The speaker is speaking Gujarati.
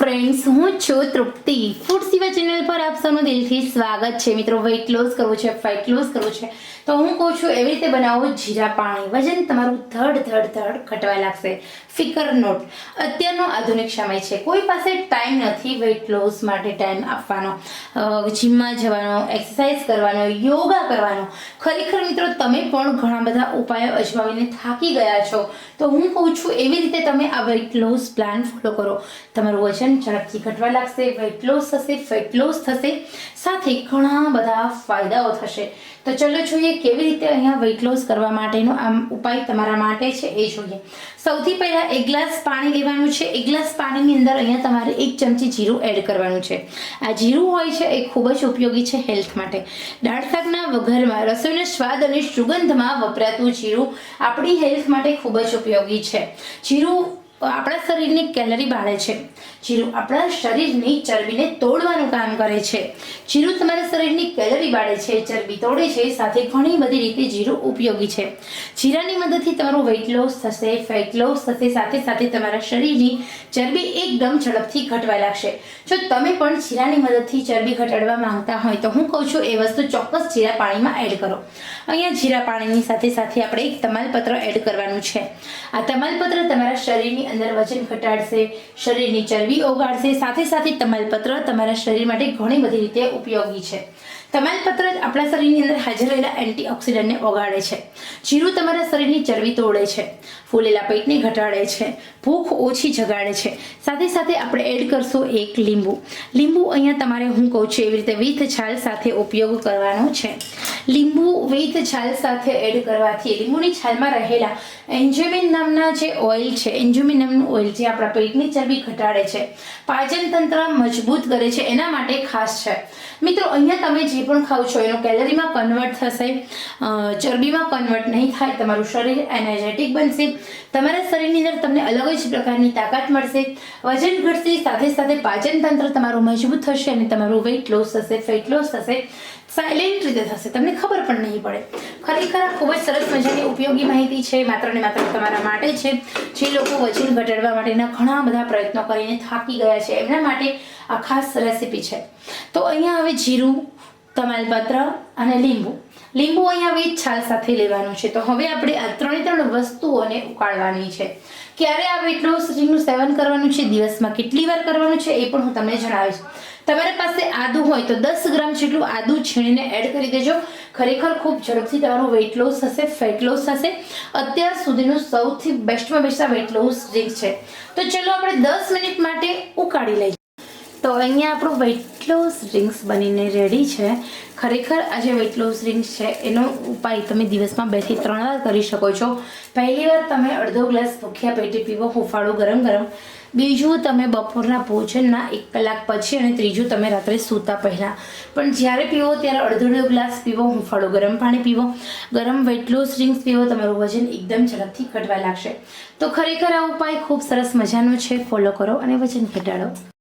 ફ્રેન્ડ્સ હું છું તૃપ્તિ. ફૂડ સિવા ચેનલ પર આપ સૌનું દિલથી સ્વાગત છે. મિત્રો વેઇટ લોસ કરવું છે ફેટ લોસ કરવું છે. તો હું કહું છું, એવી રીતે બનાવો જીરા પાણી. વજન તમારું ધડ ધડ ધડ ઘટવા લાગશે. ફિકર નોટ અત્યારનો આધુનિક સમય છે. કોઈ પાસે ટાઈમ નથી વેઇટ લોસ માટે ટાઈમ આપવાનો. જીમમાં જવાનો એક્સરસાઇઝ કરવાનો યોગા કરવાનો. ખરેખર મિત્રો, તમે પણ ઘણા બધા ઉપાયો અજમાવીને થાકી ગયા છો. તો હું કહું છું, એવી રીતે તમે આ વેઇટ લોસ પ્લાન ફોલો કરો. તમારું વજન ઝડપથી ઘટવા લાગશે વેટ લોસ થશે ફેટ લોસ થશે, સાથે ઘણા બધા ફાયદાઓ થશે. તો ચલો જોઈએ કેવી રીતે અહીંયા વેઇટ લોસ કરવા માટેનો આમ ઉપાય તમારા માટે છે એ જોઈએ. સૌથી પહેલાં એક ગ્લાસ પાણી લેવાનું છે. એક ગ્લાસ પાણીની અંદર અહીંયા તમારે એક ચમચી જીરું એડ કરવાનું છે. આ જીરું હોય છે એ ખૂબ જ ઉપયોગી છે હેલ્થ માટે. દાળ શાકના વઘારમાં રસોઈના સ્વાદ અને સુગંધમાં વપરાતું જીરું આપણી હેલ્થ માટે ખૂબ જ ઉપયોગી છે. જીરું આપણા શરીરની કેલરી બાળે છે. જીરું આપણા શરીરની ચરબીને તોડવાનું કામ કરે છે. જીરું તમારા શરીરની કેલરી બાળે છે, ચરબી તોડે છે, સાથે ઘણી બધી રીતે જીરું ઉપયોગી છે. જીરાની મદદથી તમારું વેઇટ લોસ થશે ફેટ લોસ થશે, સાથે સાથે તમારા શરીરની ચરબી એકદમ ઝડપથી ઘટવા લાગશે. જો તમે પણ જીરાની મદદથી ચરબી ઘટાડવા માંગતા હોય તો હું કહું છું એ વસ્તુ ચોક્કસ જીરા પાણીમાં એડ કરો. અહીંયા જીરા પાણીની સાથે સાથે આપણે એક તમાલપત્ર એડ કરવાનું છે. આ તમાલપત્ર તમારા શરીરની અંદર વજન ઘટાડશે, શરીરની ચરબી ઓગાળશે, સાથે સાથે તમાલપત્ર તમારા શરીર માટે ઘણી બધી રીતે ઉપયોગી છે. તમાલપત્ર આપણા શરીરની અંદર હાજર રહેલા એન્ટીઓક્સિડન્ટને ઓગાળે છે. જીરું તમારા શરીરની ચરબી તોડે છે. ફૂલેલા પેટને ઘટાડે છે. ભૂખ ઓછી જગાડે છે. સાથે સાથે આપણે એડ કરશું એક લીંબુ. લીંબુ અહીંયા તમારે હું કહું છું એવી રીતે વિથ છાલ સાથે ઉપયોગ કરવાનો છે. લીંબુ વિથ છાલ સાથે એડ કરવાથી લીંબુની છાલમાં રહેલા એન્જોમિન નામના જે ઓઇલ છે એન્જોમિન નામનું ઓઇલ જે આપણા પેટની ચરબી ઘટાડે છે પાચન તંત્ર મજબૂત કરે છે, એના માટે ખાસ છે. મિત્રો, અહીંયા તમે જે પણ ખાવ છો, એનો કેલરીમાં કન્વર્ટ થશે ચરબીમાં કન્વર્ટ નહીં થાય, તમારું શરીર એનર્જેટિક બનશે, તમારા શરીરની અંદર તમને અલગ જ પ્રકારની તાકાત મળશે, વજન ઘટશે, સાથે સાથે પાચન તંત્ર તમારું મજબૂત થશે અને તમારું વેઇટ લોસ થશે ફેટ લોસ થશે સાયલેન્ટ રીતે થશે, તમને ખબર પણ નહીં પડે. ખરેખર આ ખૂબ જ સરસ મજાની ઉપયોગી માહિતી છે, માત્ર ને માત્ર તમારા માટે છે, જે લોકો વજન ઘટાડવા માટેના ઘણા બધા પ્રયત્નો કરીને થાકી ગયા છે, એમના માટે આ ખાસ રેસીપી છે. તો અહીંયા હવે જીરું તમાલપત્ર અને લીંબુ. લીંબુ અહીંયા વીજ છાલ સાથે લેવાનું છે. તો હવે આપણે આ ત્રણે ત્રણ વસ્તુઓને ઉકાળવાની છે. ક્યારે આ વેટ લોસ સેવન કરવાનું છે? દિવસમાં કેટલી વાર કરવાનું છે? એ પણ હું તમને જણાવીશ. તમારી પાસે આદુ હોય તો દસ ગ્રામ જેટલું આદુ છીણીને એડ કરી દેજો. ખરેખર ખૂબ ઝડપથી તમારું વેઇટ લોસ થશે ફેટ લોસ થશે અત્યાર સુધીનું સૌથી બેસ્ટમાં બેસ્ટ વેઇટ લોસ ડ્રિંક છે. તો ચલો આપણે દસ મિનિટ માટે ઉકાળી લઈએ. તો અહીંયા આપણું વેઇટ લોસ ડ્રિંક્સ બનીને રેડી છે. ખરેખર આ જે વેઇટ લોસ છે, એનો ઉપાય તમે દિવસમાં બેથી ત્રણ વાર કરી શકો છો. પહેલી વાર તમે અડધો ગ્લાસ ભૂખ્યા પેટે પીવો, હુંફાળું ગરમ ગરમ. બીજું, તમે બપોરના ભોજનના એક કલાક પછી અને ત્રીજું, તમે રાત્રે સૂતા પહેલાં. પણ જ્યારે પીવો, ત્યારે અડધો અડધો ગ્લાસ પીવો, હુંફાળું ગરમ પાણી પીવો. ગરમ વેટલોસ ડ્રિંક્સ પીવો, તમારું વજન એકદમ ઝડપથી ઘટવા લાગશે. તો ખરેખર આ ઉપાય ખૂબ સરસ મજાનો છે. ફોલો કરો અને વજન ઘટાડો.